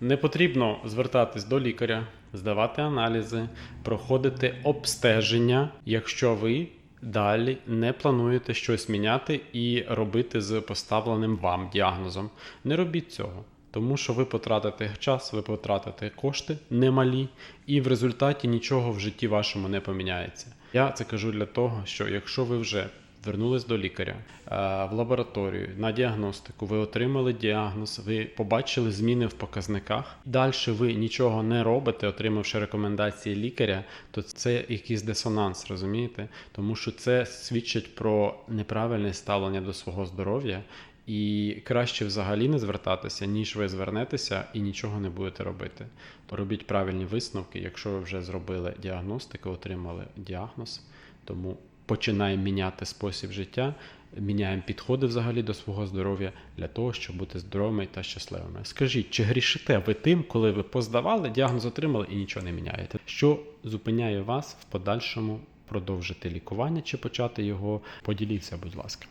Не потрібно звертатись до лікаря, здавати аналізи, проходити обстеження, якщо ви далі не плануєте щось міняти і робити з поставленим вам діагнозом. Не робіть цього. Тому що ви потратите час, ви потратите кошти немалі, і в результаті нічого в житті вашому не поміняється. Я це кажу для того, що якщо ви вже звернулись до лікаря е, в лабораторію на діагностику, ви отримали діагноз, ви побачили зміни в показниках. Далі ви нічого не робите, отримавши рекомендації лікаря, то це якийсь дисонанс, розумієте? Тому що це свідчить про неправильне ставлення до свого здоров'я. І краще взагалі не звертатися, ніж ви звернетеся і нічого не будете робити. Робіть правильні висновки, якщо ви вже зробили діагностику, отримали діагноз. Тому починаємо міняти спосіб життя, міняємо підходи взагалі до свого здоров'я для того, щоб бути здоровими та щасливими. Скажіть, чи грішите ви тим, коли ви поздавали, діагноз отримали і нічого не міняєте? Що зупиняє вас в подальшому продовжити лікування чи почати його? Поділіться, будь ласка.